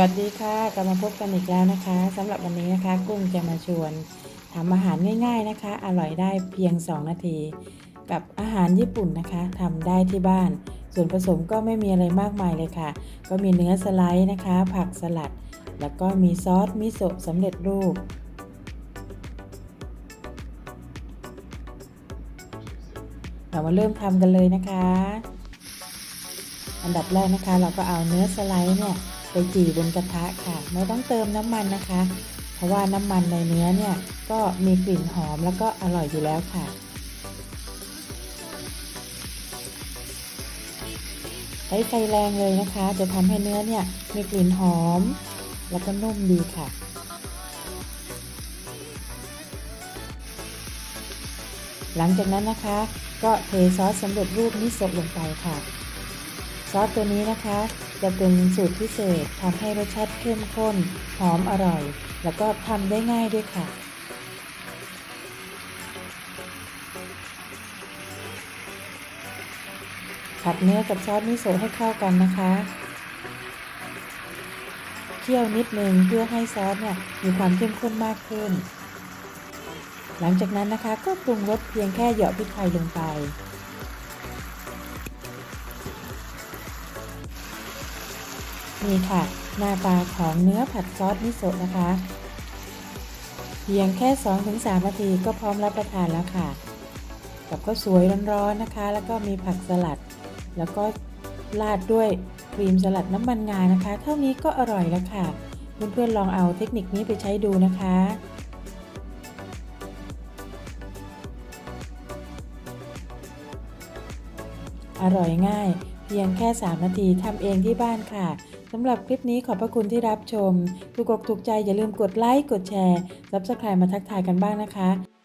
วัสดีค่ะกลับมาพบกันอีกแล้วนะคะสำหรับวันนี้นะคะ กุ้งจะมาชวนทำอาหารง่ายๆนะคะ อร่อยได้เพียง 2 นาที กับอาหารญี่ปุ่นนะคะทำได้ที่บ้าน ส่วนผสมก็ไม่มีอะไรมากมายเลยค่ะ ก็มีเนื้อสไลด์นะคะ ผักสลัด แล้วก็มีซอสมิโซะสำเร็จรูปเรามาเริ่มทำกันเลยนะคะ อันดับแรกนะคะ เราก็เอาเนื้อสไลด์เนี่ย ไปจี่บนกระทะค่ะ ไม่ต้องเติมน้ำมันนะคะ เพราะว่าน้ำมันในเนื้อเนี่ยก็มีกลิ่นหอมแล้วก็อร่อยอยู่แล้วค่ะ ใช้ไฟแรงเลยนะคะ จะทำให้เนื้อเนี่ยมีกลิ่นหอม แล้วก็นุ่มดีค่ะหลังจากนั้นนะคะ ก็เทซอสสำเร็จรูปมิโซะลงไปค่ะ ซอสตัวนี้นะคะ จะเป็นสูตรพิเศษทำให้รสชาติเข้มข้น หอมอร่อย แล้วก็ทำได้ง่ายด้วยค่ะ ผัดเนื้อกับซอสมิโซะให้เข้ากันนะคะเคี่ยวนิดนึงเพื่อให้ซอสเนี่ยมีความเข้มข้นมากขึ้น หลังจากนั้นนะคะก็ปรุงรสเพียงแค่เหยาะพริกไทยลงไป นี่ค่ะ หน้าตาของเนื้อผัดซอสมิโซะนะคะ เพียงแค่ 2-3 นาทีก็พร้อมรับประทานแล้วค่ะ กับข้าวสวยร้อนๆนะคะ แล้วก็มีผักสลัด แล้วก็ราดด้วยครีมสลัดน้ำมันงานะคะ เท่านี้ก็อร่อยแล้วค่ะ เพื่อนๆลองเอาเทคนิคนี้ไปใช้ดูนะคะอร่อยง่าย เพียงแค่ 3 นาทีทำเองที่บ้านค่ะ สำหรับคลิปนี้ขอบพระคุณที่รับชม ถูกอกถูกใจอย่าลืมกดไลค์ กดแชร์รับสไครต์มาทักทายกันบ้างนะคะ